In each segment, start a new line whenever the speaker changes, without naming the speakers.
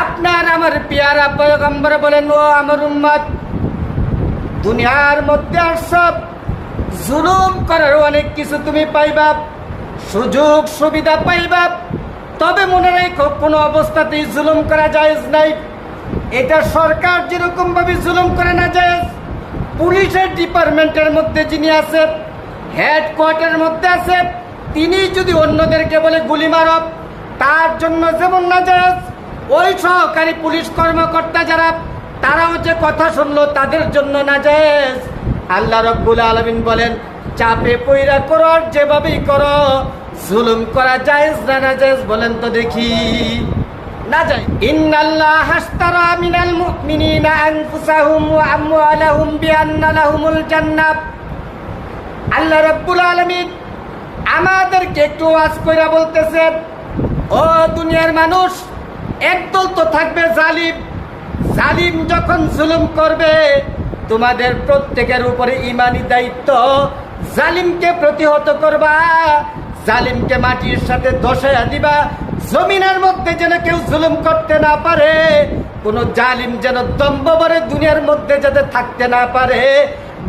আপনার আমার পিয়ারা পয়গম্বর বলেন, ও আমার উম্মত, দুনিয়ার মধ্যে সব জুলুম করার অনেক কিছু তুমি পাইবা, সুযোগ সুবিধা পাইবা, তবে মনে রেখো কোনো অবস্থাতেই জুলুম করা জায়েজ নাই। এটা সরকার যেরকম ভাবে জুলুম করে না জায়েজ, পুলিশের ডিপার্টমেন্টের মধ্যে যিনি আছে হেডকোয়ার্টারের মধ্যে আছে তিনি যদি অন্যদেরকে বলে গুলি মারব তার জন্য যেমন না জায়েজ ওই সহকারী পুলিশ কর্মকর্তা যারা, তারাও যে কথা শুনলো তাদের জন্য না জায়েজ আল্লাহ রব্বুল আলমিন বলেন, চাপে পইরা করো যেভাবেই করো, জুলুম করা জায়েজ না না জায়েজ বলেন তো দেখি। না যায় ইন্নাল্লাহ আল্লাহ রাব্বুল আলামিন আমাদেরকে একটু ওয়াজ কইরা বলতেছেন, ও দুনিয়ার মানুষ, একদল তো থাকবে জালিম। জালিম যখন জুলুম করবে, তোমাদের প্রত্যেকের উপরে ইমানি দায়িত্ব। জালিমকে প্রতিহত করবা, জালিমকে মাটির সাথে দশায়া দিবা। জমিনের মধ্যে যেন কেউ জুলুম করতে না পারে, কোন জালিম যেন দম্বরে দুনিয়ার মধ্যে যাতে থাকতে না পারে।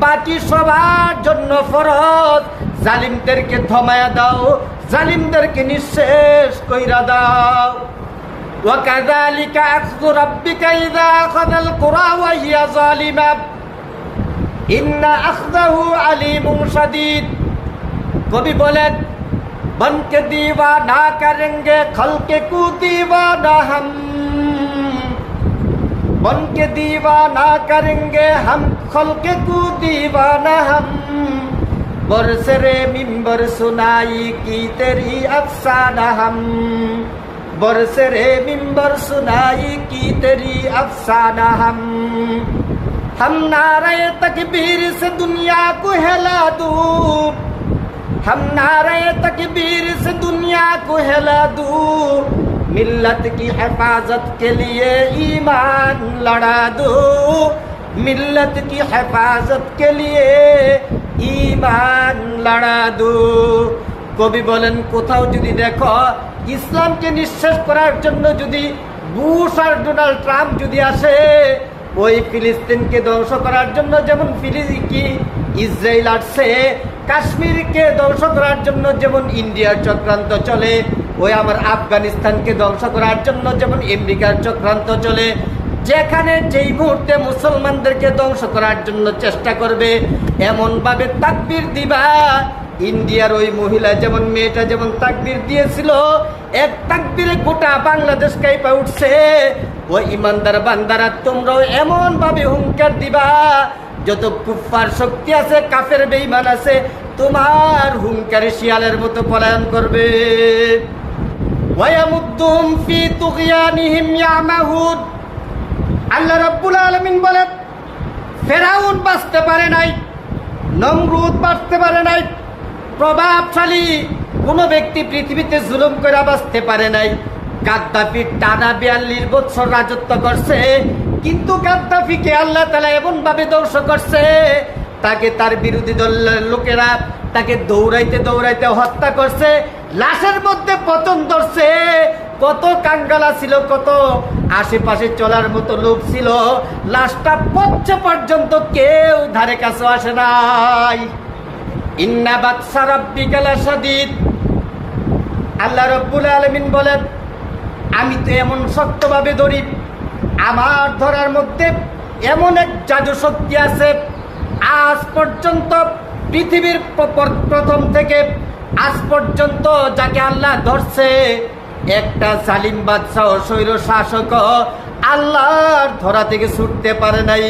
বাকি সবার জন্য ফরজ জালিমদেরকে থমায়া দাও, জালিমদেরকে নিঃশেষ কইরা দাও। وكذلك أخذ ربك إذا أخذ القرى وهي ظالمة إن أخذه عليم কবি বলেন, বনকে দিবা না করেঙ্গে, খলকে কু দিবা না হম। বনকে দিবা না করেঙ্গে, হম, খলকে কু দিবা না হম। बरसरे मिंबर सुनाई की तेरी अफसाना हम। बरसरे मिंबर सुनाई की तेरी अफसाना हम। हम नारे तकबीर से दुनिया को हिला दूँ। हम नारे तकबीर से दुनिया को हिला दूँ। मिल्लत की हिफाजत के लिए ईमान लड़ा दो। মিল্লত কি হেফাজত কে লিয়ে ইমান লড়া দু কবি বলেন কোথাও যদি দেখো ইসলামকে নিঃশ্বাস করার জন্য যদি বুশ আর ডোনাল্ড ট্রাম্প যদি আসে ওই ফিলিস্তিনকে ধ্বংস করার জন্য যেমন কি ইসরায়েল আসছে কাশ্মীরকে ধ্বংস করার জন্য যেমন ইন্ডিয়ার চক্রান্ত চলে ওই আমার আফগানিস্তানকে ধ্বংস করার জন্য যেমন আমেরিকার চক্রান্ত চলে যেখানে যেই মুহূর্তে মুসলমানদেরকে ধ্বংস করার জন্য চেষ্টা করবে এমন ভাবে তাকবির দিবা। ইন্ডিয়ার ওই মহিলা যেমন মেয়েটা যেমন তাকবির দিয়েছিল, এক তাকবিরে গোটা বাংলাদেশ কাইপা উঠছে। ওই ইমানদার বান্দারা, তোমরাও এমন ভাবে হুঙ্কার দিবা। যত কুফার শক্তি আছে, কাফের বেইমান আছে, তোমার হুঙ্কারে শিয়ালের মতো পলায়ন করবে। ওয়ায়ামুদ্দুম ফি তুগয়ানিহিম ইয়ামাহুন আল্লাহ রাব্বুল আলমিন বলেন, ফেরাউন বাঁচতে পারে নাই, নমরুদ বাঁচতে পারে নাই, প্রভাবশালী কোনো ব্যক্তি পৃথিবীতে জুলুম করে বাঁচতে পারে নাই। গাদ্দাফি টানা বিয়াল্লিশ বছর রাজত্ব করছে, কিন্তু গাদ্দাফিকে আল্লাহ তালা এমনভাবে ধ্বংস করছে, তাকে তার বিরোধী দলের লোকেরা তাকে দৌড়াইতে দৌড়াইতে হত্যা করছে। লাশের মধ্যে পতন ধরছে, কত কাঙ্গালা ছিল, কত আশেপাশে চলার মতো লোক ছিল। লাশটা পচ্ছে পর্যন্ত কেউ ধারে কাছে আসে নাই। ইন্না বাদশা রাব্বিকালা সাদিদ আল্লাহ রব্বুল আলমিন বলেন, আমি তো এমন শক্তভাবে ধরি আমার ধরার মধ্যে এমন এক জাদু শক্তি আছে। আজ পর্যন্ত পৃথিবীর প্রথম থেকে আজ পর্যন্ত যাকে আল্লাহ ধরছে একটা জালিম বাদশাহ শৈর শাসক আল্লাহর ধরা থেকে ছুটতে পারে নাই।